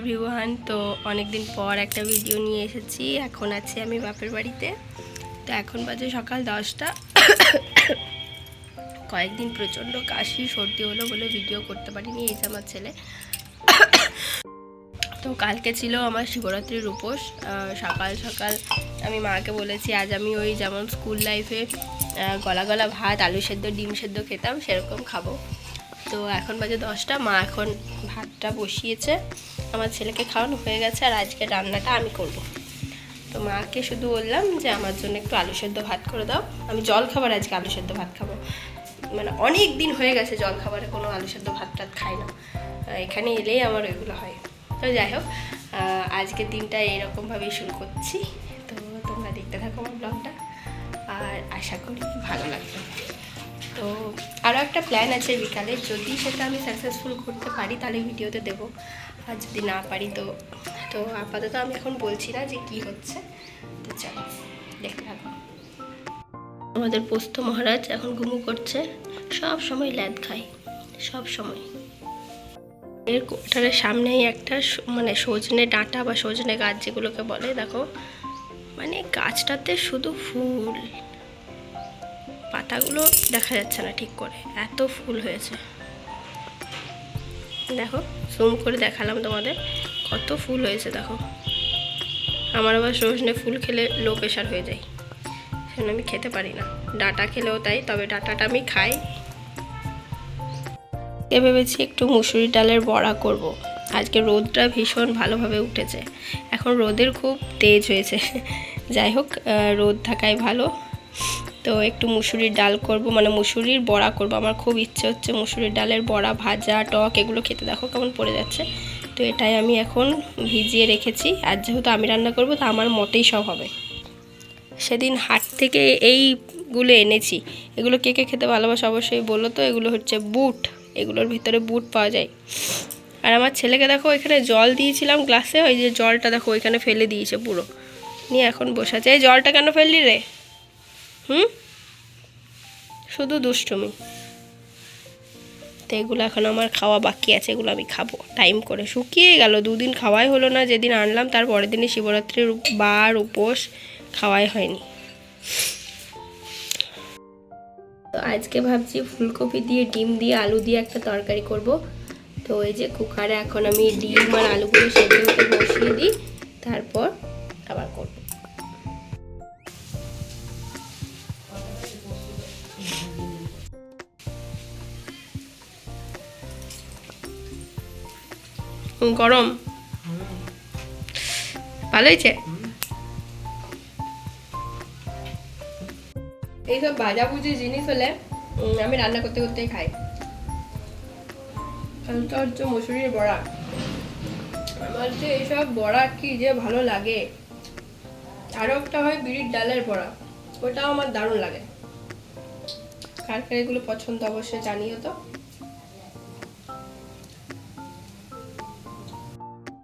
Everyone তো অনেক দিন পর একটা ভিডিও নিয়ে এসেছি। এখন আছি আমি বাপের বাড়িতে। তো এখন বাজে সকাল দশটা। কয়েকদিন প্রচণ্ড কাশি, সর্দি হলো বলে ভিডিও করতে পারিনি, এই যে আমার ছেলে। তো কালকে ছিল আমার শিবরাত্রির উপোস। সকাল সকাল আমি মাকে বলেছি, আজ আমি ওই যেমন স্কুল লাইফে গলা গলা ভাত, আলু সেদ্ধ, ডিম সেদ্ধ খেতাম, সেরকম খাব। তো এখন বাজে দশটা, মা এখন ভাতটা বসিয়েছে। আমার ছেলেকে খাওয়ানো হয়ে গেছে আর আজকে রান্নাটা আমি করব। তো মাকে শুধু বললাম যে আমার জন্য একটু আলু সেদ্ধ ভাত করে দাও। আমি জল খাবার আজকে আলু সেদ্ধ ভাত খাব। মানে অনেক দিন হয়ে গেছে জল খাবারে কোনো আলু সেদ্ধ ভাত টাত খাই না। এখানে এলেই আমার ওইগুলো হয়। তো যাই হোক আজকের দিনটা এইরকমভাবেই শুরু করছি। তো তোমরা দেখতে থাকো আমার ব্লগটা। আর আশা করি ভালো লাগবে। তো আরও একটা প্ল্যান আছে বিকালে। যদি সেটা আমি সাকসেসফুল করতে পারি, তাহলে ভিডিওতে দেবো। আর যদি না পারি, তো তো আপাতত আমি এখন বলছি না যে কি হচ্ছে। তো চলো, দেখতে থাকো। আমাদের পোস্ত মহারাজ এখন ঘুমু করছে। সব সময় ল্যাদ খায়। সব সময়। এর কোটারের সামনেই একটা মানে সজনে ডাঁটা বা সজনে গাছ যেগুলোকে বলে, দেখো। মানে গাছটাতে শুধু ফুল। পাতাগুলো দেখা যাচ্ছে না ঠিক করে, এত ফুল হয়েছে। দেখো জুম করে দেখালাম তোমাদের, কত ফুল হয়েছে দেখো। আমার আবার সজনে ফুল খেলে লো প্রেশার হয়ে যায়, সেজন্য আমি খেতে পারি না। ডাটা খেলেও তাই, তবে ডাটাটা আমি খাই। এ ভেবেছি একটু মুসুরি ডালের বড়া করব। আজকে রোদটা ভীষণ ভালোভাবে উঠেছে। এখন রোদের খুব তেজ হয়েছে। যাই হোক রোদ থাকাই ভালো। তো একটু মুসুরির ডাল করব মানে মুসুরির বড়া করব। আমার খুব ইচ্ছে হচ্ছে মুসুরির ডালের বড়া, ভাজা, টক এগুলো খেতে। দেখো কেমন পড়ে যাচ্ছে। তো এটাই আমি এখন ভিজিয়ে রেখেছি। আর যেহেতু আমি রান্না করব, তো আমার মতেই সব হবে। সেদিন হাট থেকে এইগুলো এনেছি। এগুলো কে কে খেতে ভালোবাসে অবশ্যই বলো তো। এগুলো হচ্ছে বুট। এগুলোর ভিতরে বুট পাওয়া যায়। আর আমার ছেলেকে দেখো, এখানে জল দিয়েছিলাম গ্লাসে। ওই যে জলটা দেখো, ওইখানে ফেলে দিয়েছে পুরো। নিয়ে এখন বসে আছে। এই জলটা কেন ফেললি রে? হুম? শুধু দুষ্টুমি। তো এগুলো এখন আমার খাওয়া বাকি আছে, এগুলো আমি খাব। টাইম করে। শুকিয়ে গেল, দুদিন খাওয়াই হলো না, যেদিন আনলাম তার পরের দিনই শিবরাত্রির বার উপোস খাওয়াই হয়নি। তো আজকে ভাবছি ফুলকপি দিয়ে, ডিম দিয়ে, আলু দিয়ে একটা তরকারি করব। তো এই যে কুকারে এখন আমি ডিম আর আলুগুলো সেদ্ধ বসিয়ে দিই। তারপর গরম। ভালো হয়েছে? এইসব ভাজাভুজি জিনিস হলে আমি রান্না করতে করতেই খাই। হচ্ছে মুসুরির বড়া। আমার যে এইসব বড়া কি যে ভালো লাগে। আরও একটা হয় বিড়ির ডালের বড়া। ওটাও আমার দারুণ লাগে। কার কার এগুলো পছন্দ অবশ্যই জানিও তো।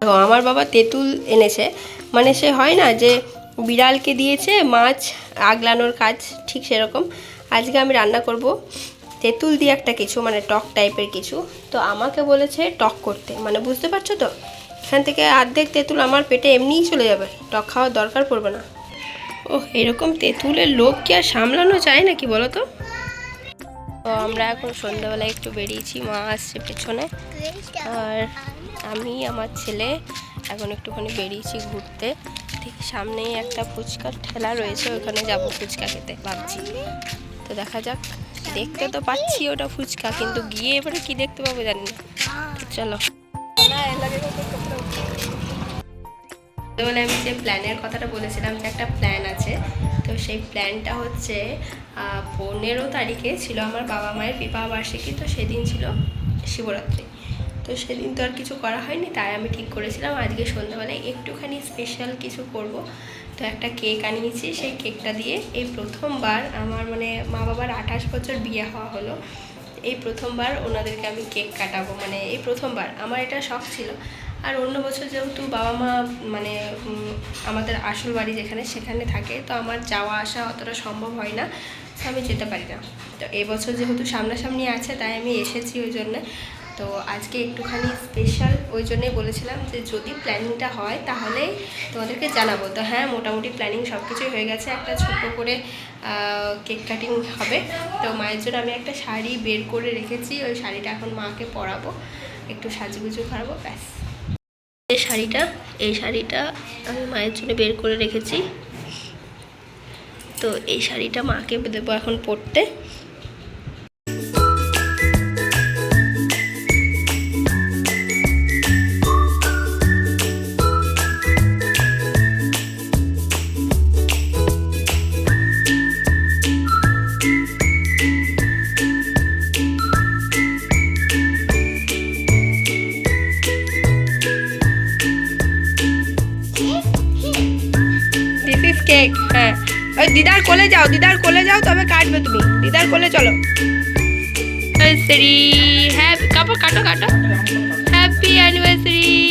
ও, আমার বাবা তেঁতুল এনেছে। মানে সে হয় না যে বিড়ালকে দিয়েছে মাছ আগলানোর কাজ ঠিক সেরকম। আজকে আমি রান্না করব তেঁতুল দিয়ে একটা কিছু মানে টক টাইপের কিছু। তো আমাকে বলেছে টক করতে। মানে বুঝতে পারছ তো? এখান থেকে অর্ধেক তেঁতুল আমার পেটে এমনিই চলে যাবে। টক খাওয়ার দরকার পড়বে না। ও এরকম তেঁতুলের লোভ কি আর সামলানো যায় নাকি বলো তো? তো আমরা এখন সন্ধ্যাবেলায় একটু বেরিয়েছি, মা আসছে পেছনে। আর আমি, আমার ছেলে এখন একটুখানি বেরিয়েছি ঘুরতে। ঠিক সামনেই একটা ফুচকার ঠেলা রয়েছে, ওখানে যাব ফুচকা খেতে ভাবছি। তো দেখা যাক, দেখতে তো পাচ্ছি ওটা ফুচকা, কিন্তু গিয়ে এবারে কি দেখতে পাবো জানি না। চলো। বলে আমি যে প্ল্যানের কথাটা বলেছিলাম যে একটা প্ল্যান আছে, তো সেই প্ল্যানটা হচ্ছে পনেরো তারিখে ছিল আমার বাবা মায়ের বিবাহ বার্ষিকী, তো সেদিন ছিল শিবরাত্রি। তো সেদিন তো আর কিছু করা হয়নি, তাই আমি ঠিক করেছিলাম, আজকে সন্ধ্যাবেলায় একটুখানি স্পেশাল কিছু করব। তো একটা কেক আনিয়েছি, সেই কেকটা দিয়ে এই প্রথমবার আমার মানে মা বাবার আঠাশ বছর বিয়ে হওয়া হলো। এই প্রথমবার ওনাদেরকে আমি কেক কাটাবো মানে এই প্রথমবার, আমার এটা শখ ছিল। আর অন্য বছর যেহেতু বাবা মা মানে আমাদের আসল বাড়ি যেখানে, সেখানে থাকে, তো আমার যাওয়া আসা অতটা সম্ভব হয় না আমি যেতে পারি না। তো এবছর যেহেতু সামনাসামনি আছে, তাই আমি এসেছি ওই জন্যে। তো আজকে একটুখানি স্পেশাল ওই জন্যই বলেছিলাম যে, যদি প্ল্যানিংটা হয়, তাহলে তোমাদেরকে জানাব। তো হ্যাঁ মোটামুটি প্ল্যানিং সব কিছুই হয়ে গেছে, একটা ছোট করে কেক কাটিং হবে। তো মায়ের জন্য আমি একটা শাড়ি বের করে রেখেছি, ওই শাড়িটা এখন মাকে পরাবো, একটু সাজুগুজু করাবো, ব্যাস। এই শাড়িটা এই শাড়িটা আমি মায়ের জন্য বের করে রেখেছি। তো এই শাড়িটা মাকে দেবো এখন পরতে। দিদার কোলে যাও, দিদার কোলে যাও, তবে কাটবে তুমি। দিদার কোলে চলো। অ্যানিভার্সারি হ্যাপি কাপড় কাটো কাটো। Happy anniversary